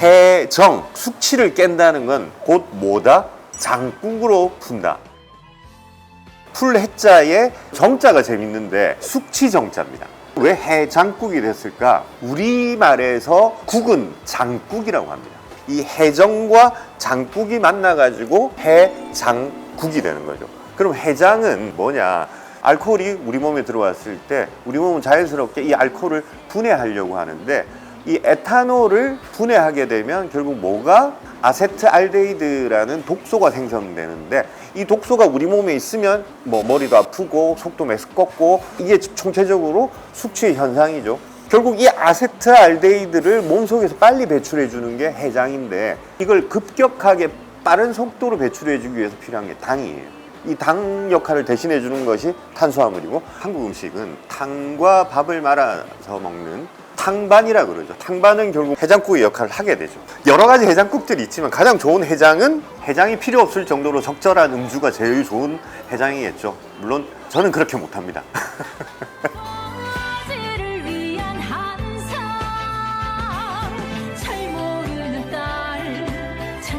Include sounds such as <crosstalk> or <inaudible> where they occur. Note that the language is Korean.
해정 숙취를 깬다는 건 곧 뭐다? 장국으로 푼다. 풀 해자의 정자가 재밌는데 숙취 정자입니다. 왜 해장국이 됐을까? 우리말에서 국은 장국이라고 합니다. 이 해정과 장국이 만나가지고 해장국이 되는 거죠. 그럼 해장은 뭐냐? 알코올이 우리 몸에 들어왔을 때 우리 몸은 자연스럽게 이 알코올을 분해하려고 하는데 이 에탄올을 분해하게 되면 결국 뭐가 아세트알데히드라는 독소가 생성되는데 이 독소가 우리 몸에 있으면 뭐 머리도 아프고 속도 메스껍고 이게 총체적으로 숙취의 현상이죠. 결국 이 아세트알데히드를 몸속에서 빨리 배출해 주는 게 해장인데 이걸 급격하게 빠른 속도로 배출해 주기 위해서 필요한 게 당이에요. 이당 역할을 대신해 주는 것이 탄수화물이고 한국 음식은 탕과 밥을 말아서 먹는 탕반이라 그러죠. 탕반은 결국 해장국의 역할을 하게 되죠. 여러 가지 해장국들이 있지만 가장 좋은 해장은 해장이 필요 없을 정도로 적절한 음주가 제일 좋은 해장이겠죠. 물론 저는 그렇게 못합니다. <laughs>